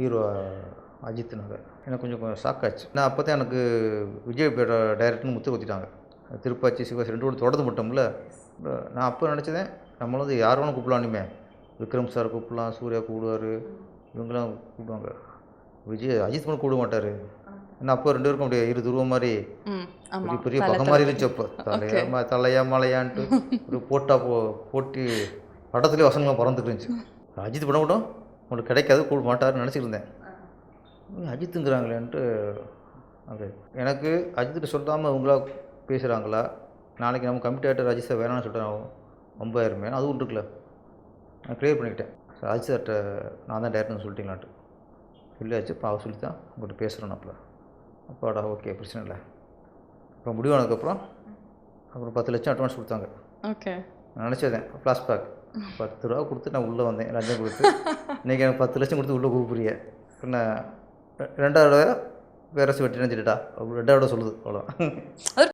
Hero அஜித்னாங்க எனக்கு கொஞ்சம் shock ஆச்சு. நான் அப்போ தான் எனக்கு விஜய் டைரக்டர்னு முத்து குத்திட்டாங்க. திருப்பாச்சி சிவாசி ரெண்டு கூட தொடர்ந்து மட்டும்ல? நான் அப்போ நினச்சதேன் நம்மள வந்து யார் வேணும் கூப்பிடலானுமே விக்ரம் சார் கூப்பிடலாம் சூர்யா கூப்பிடுவார். இவங்கெல்லாம் கூப்பிடுவாங்க. விஜய் அஜித் கூட கூப்பிட மாட்டார். ஏன்னா அப்போ ரெண்டு பேருக்கும் அப்படியே இரு துருவம் மாதிரி. பெரிய பெரிய பகை மாதிரி இருந்துச்சு அப்போ. தலையா தலையா மலையான்ட்டு. ஒரு போட்டா போ போட்டி படத்துலேயே வசனங்களாம் பறந்துட்டு இருந்துச்சு. அஜித் படம் கூட உங்களுக்கு கிடைக்காது கூட இருந்தேன். உம், அஜித்துங்கிறாங்களேன்ட்டு அது எனக்கு அஜித்துட்டு சொல்லாமல் இவங்களா பேசுகிறாங்களா நாளைக்கு நம்ம கமிட்டேட்டர் அஜித் சார் வேணாம்னு சொல்லிட்டு ஒம்பாயிருமே அதுவும் இருக்குல்ல. நான் க்ளியர் பண்ணிக்கிட்டேன். சார் அஜித் சார்கிட்ட நான் தான் டேரக்டர்னு சொல்லிட்டீங்களான்ட்டு. சொல்லியாச்சு இப்போ அவர் சொல்லி தான் உங்கள்கிட்ட பேசுகிறேன் அப்போ அப்பாடா ஓகே பிரச்சனை இல்லை. அப்புறம் முடிவானதுக்கப்புறம் அப்புறம் பத்து லட்சம் அட்வான்ஸ் கொடுத்தாங்க. ஓகே நான் நினச்சதேன் ஃப்ளாஷ்பேக் பத்து ரூபா கொடுத்து நான் உள்ளே வந்தேன் லஞ்சம் கொடுத்து. இன்றைக்கி எனக்கு பத்து லட்சம் கொடுத்து உள்ளே கூப்பிடுறிய. பின்ன ரெ- ரெண்டாவது தடவை சுவட்டினு சொல்லிட்டா. ரெண்டாவது சொல்லுது அவ்வளோ